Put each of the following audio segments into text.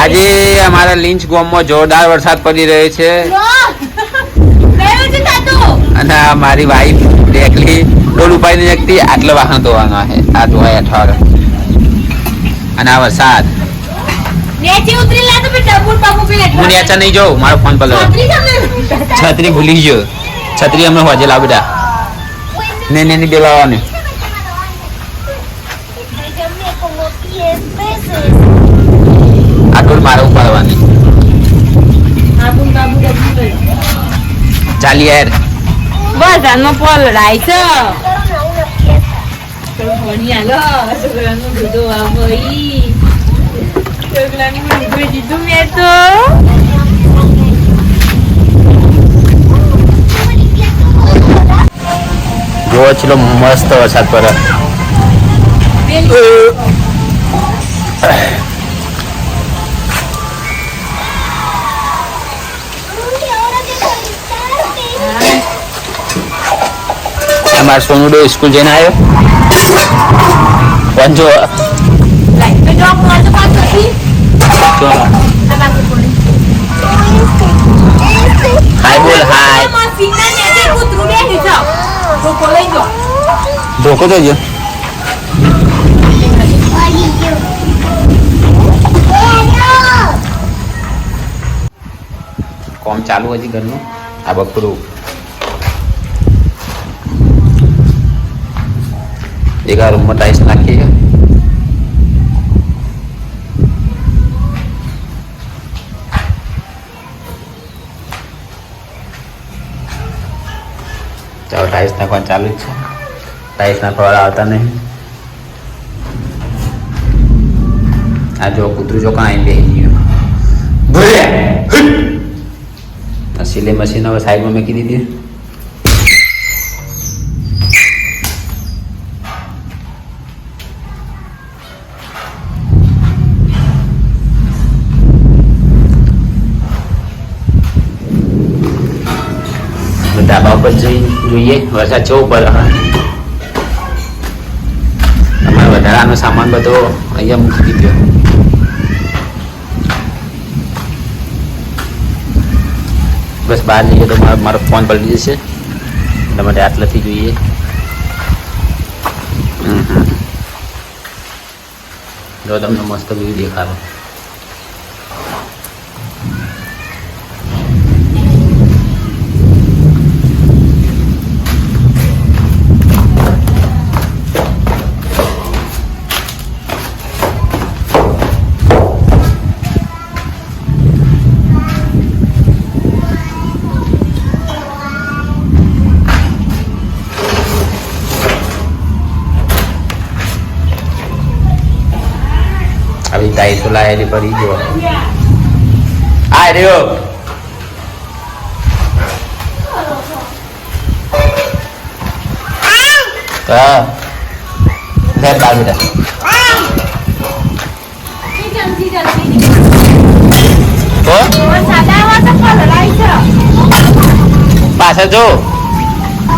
આજે અમારા લીંચ ગોમમાં જોરદાર વરસાદ પડી રહ્યો છે. અને મારી વાઈફ એકલી ડોલ ઉપાઈ નહીં શકતી આટલો વાહન ધોવાનો છે. આ ધોવાય અઠવાડ અને આ વરસાદ. હું નેચા નહીં જોઉં મારો ફોન પર છત્રી ભૂલી ગયો. છત્રી હમણાં હોજે લાવ બેટા. ને ને બેલાવાની મારે ઉપાડવાની ચાલી યાર બસ આનો પોલ રાય છે. ભણી આલો મસ્ત વરસાદ આ અમાર સોનુડો સ્કૂલ જઈને આવ્યો. પણ જો લાઈટ પે જોક મારતો પાછો થી જો આ બાજુ પડી હાય બોલ, હાય. ધોકો લઈ ગયો કોમ ચાલુ હજી ઘરનું? આ બકરું એક આ રૂમમાં ટાઈસ નાખી છે ચાલો ટાઈસ નાખવાનું ચાલુ જ છે ટાઈસ નાખવાવાળા આવતા નહીં આ જો કૂતરું જો કાંઈ બેસી ગયું ભલે આ સિલાઈ મશીન હવે સાઈડમાં મૂકી દીધી ધાબા ઉપર જઈ જોઈએ. વરસાદ છે ઉપર. અમારે વધારાનો સામાન બધો અહીંયા મૂકી દીધો. બસ બહાર જઈએ તો મારો મારો ફોન પડી જશે. એટલા માટે આટલાથી જોઈએ. જો તમને મસ્ત વ્યૂ દેખાડો. ટાઈસો લાયેલી પડી જો આ રહ્યો. હા. લે બાર બેટા પાછા જો.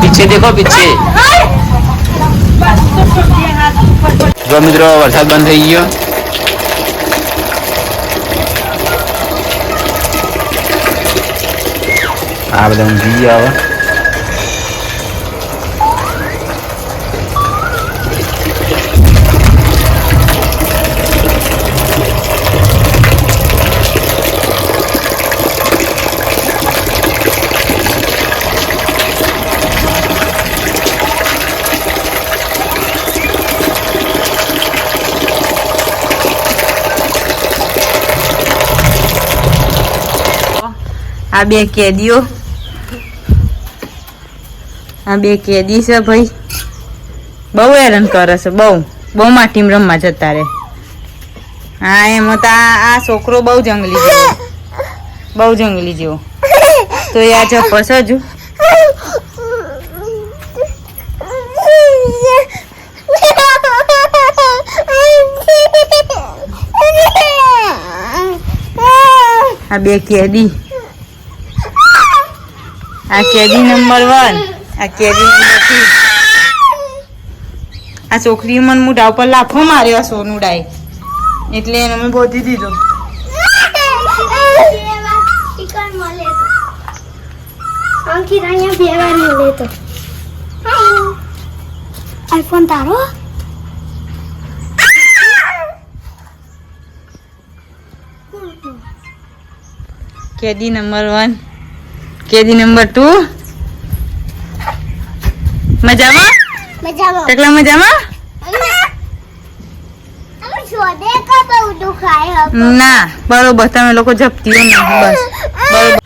પીછે દેખો, પીછે. જો મિત્રો, વરસાદ બંધ થઈ ગયો. આ બધા ઊંઘી ગયા હવે આ બે કેદીઓ આ બે કેદી છે ભાઈ. બહુ હેરાન કરે છે, બહુ. બહુ માટીમ રમવા જતા રે હા, એમ તો આ છોકરો બહુ જંગલી જેવો. બહુ જંગલી જેવો. તો એ આ ચપ્પર છે હજુ? આ બે કેદી આ કેદી નંબર વન આ કેરી નથી આ છોકરી મન મુઢા ઉપર લાફો માર્યો સોનું ડાય. એટલે એને મેં બોધી દીધો. આઈફોન તારો? કેદી નંબર વન કેદી નંબર ટુ મજામાં? મજામાં. ટકલા મજામાં. ના બરોબર તમે લોકો જપતીઓ નહીં બસ. બરોબર.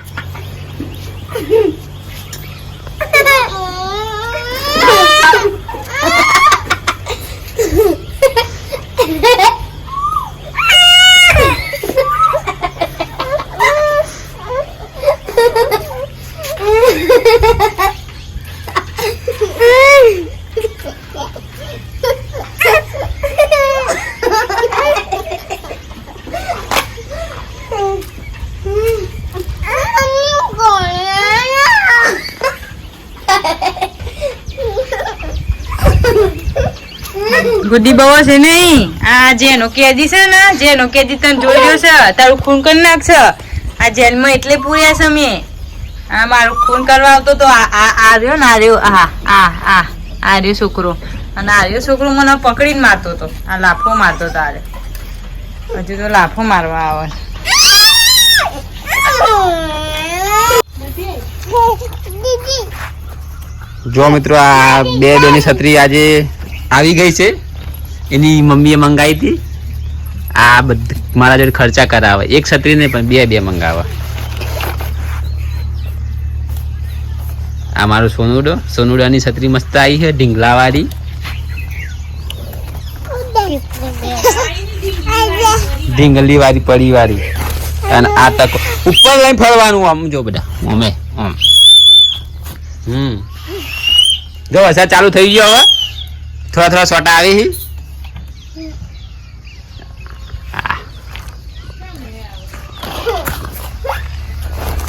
ગુડી બહુ છે નહીં. આ જેનો કેદી છે ને, જેનો કેદી તને જોયો છે, તારું ખૂન કરી નાખશે. આ જેલમાં એટલે પૂર્યા છે મેં. આ મારું ખૂન કરવા આવતો તો આ આ આ રહ્યો ને આર્યો આ આ આ આર્યો છોકરો. અને આર્યો છોકરો મને પકડીને મારતો હતો. આ લાફો મારતો તારે. હજુ તો લાફો મારવા આવે જો મિત્રો, આ બે બેની છત્રી આજે આવી ગઈ છે. એની મમ્મીએ મંગાવી હતી? આ બધ, મારા જોડે ખર્ચા કરાવે. એક છત્રી નહીં, પણ બે બે મંગાવે. આ મારું સોનુડો. સોનુડાની છત્રી મસ્ત આવી છે, ઢીંગલાવાળી. ઢીંગલી વાળી પડી વાળી અને આ તક ઉપર લઈ ફરવાનું આમ જો બધા. અમે, આમ. હમ. જો, વરસાદ ચાલુ થઈ ગયો હવે. થોડા થોડા સોટા આવી હી આ, આ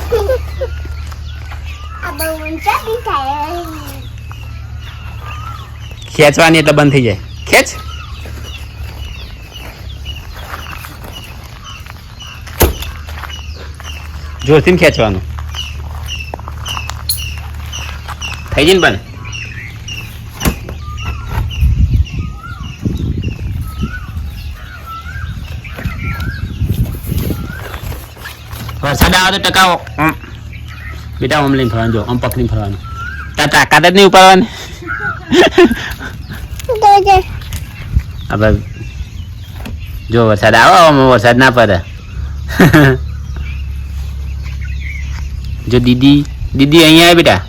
બહુ ઊંચા દેખાય ખેંચવાની એટલે બંધ થઈ જાય ખેંચ જોરથી ખેંચવાનું થઈ જાય ને બંધ વરસાદ આવે તો ટકાવો આમ. બેટા આમ લઈને ફરવાનું જો આમ પકડીને ફરવાનું તાર તાકાત જ નહીં ઉપાડવાની હવે જો વરસાદ આવો આમાં વરસાદ ના પડે જો દીદી દીદી અહીંયા આવે બેટા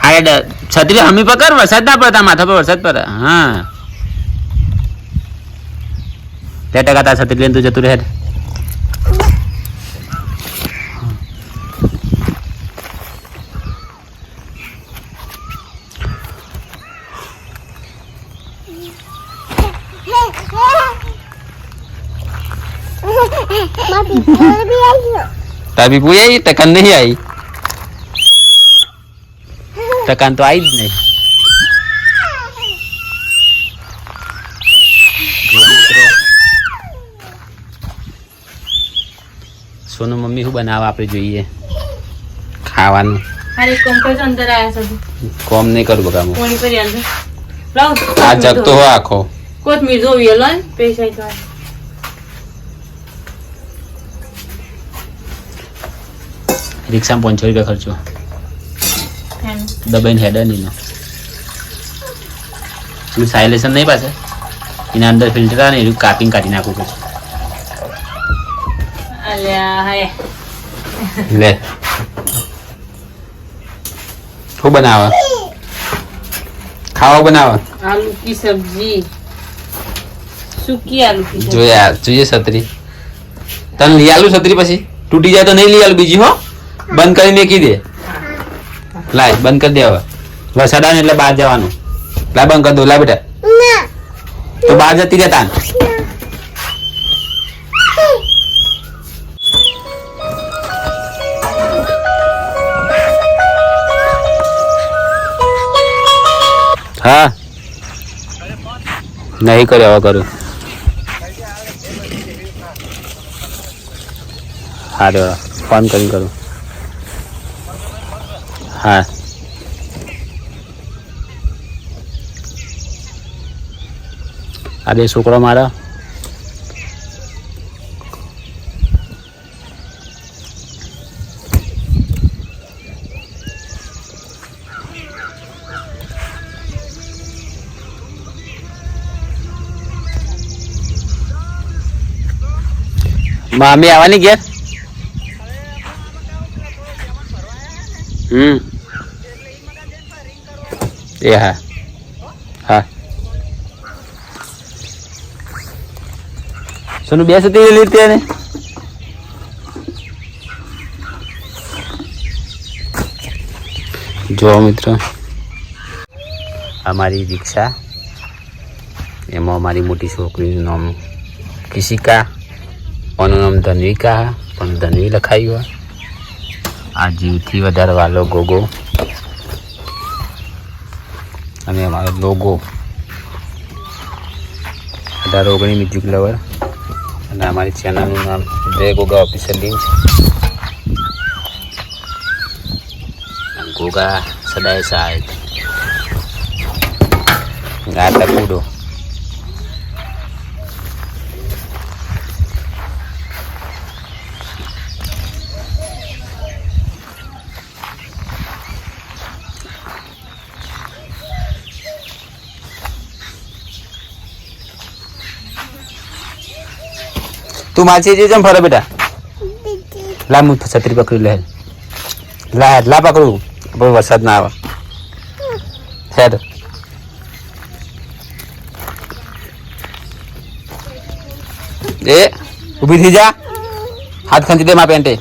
હા એટલે છત્રી હમી પકડ વરસાદ ના પડતા માથા પર વરસાદ પડે હા તે ટકા તા છત્રી લઈને તું જતું રહે બી પૂરી આવી ટકન નહીં આવી ટકન તો આવી જ નહીં સોનુ મમ્મી શું બનાવે આપણે જોઈએ ખાવાનું કોમ નહીં કરું બગા આ જગતો આખો કોથમીર જોવી લો પૈસા રિક્ષા પાંચસો રૂપિયા ખર્ચો. દબાઈને હેડર નહીં પેલું સાયલેશન નહીં પાસે એના અંદર ફિલ્ટર આવે ને એનું કાપિંગ કાઢી નાખું પછી લે. શું બનાવે? ખાવા બનાવે? આલુ કી સબ્જી. સુકી આલુ કી જોઈએ જોઈએ છત્રી. તને લઈ આલું છત્રી પછી? તૂટી જાય તો નહીં લઈ આલું બીજી હો? બંધ કરી મેકી દે લાય બંધ કરી દે હવે. વરસાદ આવે ને એટલે બહાર જવાનું. લાય બંધ કરી દો લાય બેટા. તો બહાર જતી રહેતા હા. નહીં કર્યો હવે કરું હા તો ફોન કરીને કરું. હા. આ બે છોકરો મારા. મામી આવવાની ઘેર? હમ. એ હા. હા. સોનું બે સુધી લીધી ને જો મિત્રો, અમારી રિક્ષા એમાં અમારી મોટી છોકરીનું નામ કિશિકા ઓનું નામ ધન્વિકા, પણ ધન્વી લખાયું આ જીવથી વધારે વાલો ગોગો. અને અમારો લોગો અઢાર ઓગણી મ્યુઝિક લવર અને અમારી ચેનલનું નામ જય ગોગા ઓફિશિયલ લિંક ગોગા સદાય સાહેબ. ગાતા કૂડો તું માછી જે જેમ ફરે બેટા. લા હું છત્રી પકડી લે. લા લા પકડું. બહુ વરસાદ ના આવે. હેડ. એ ઊભી થઈ જા. હાથ ખંચી દે મા પેન્ટે.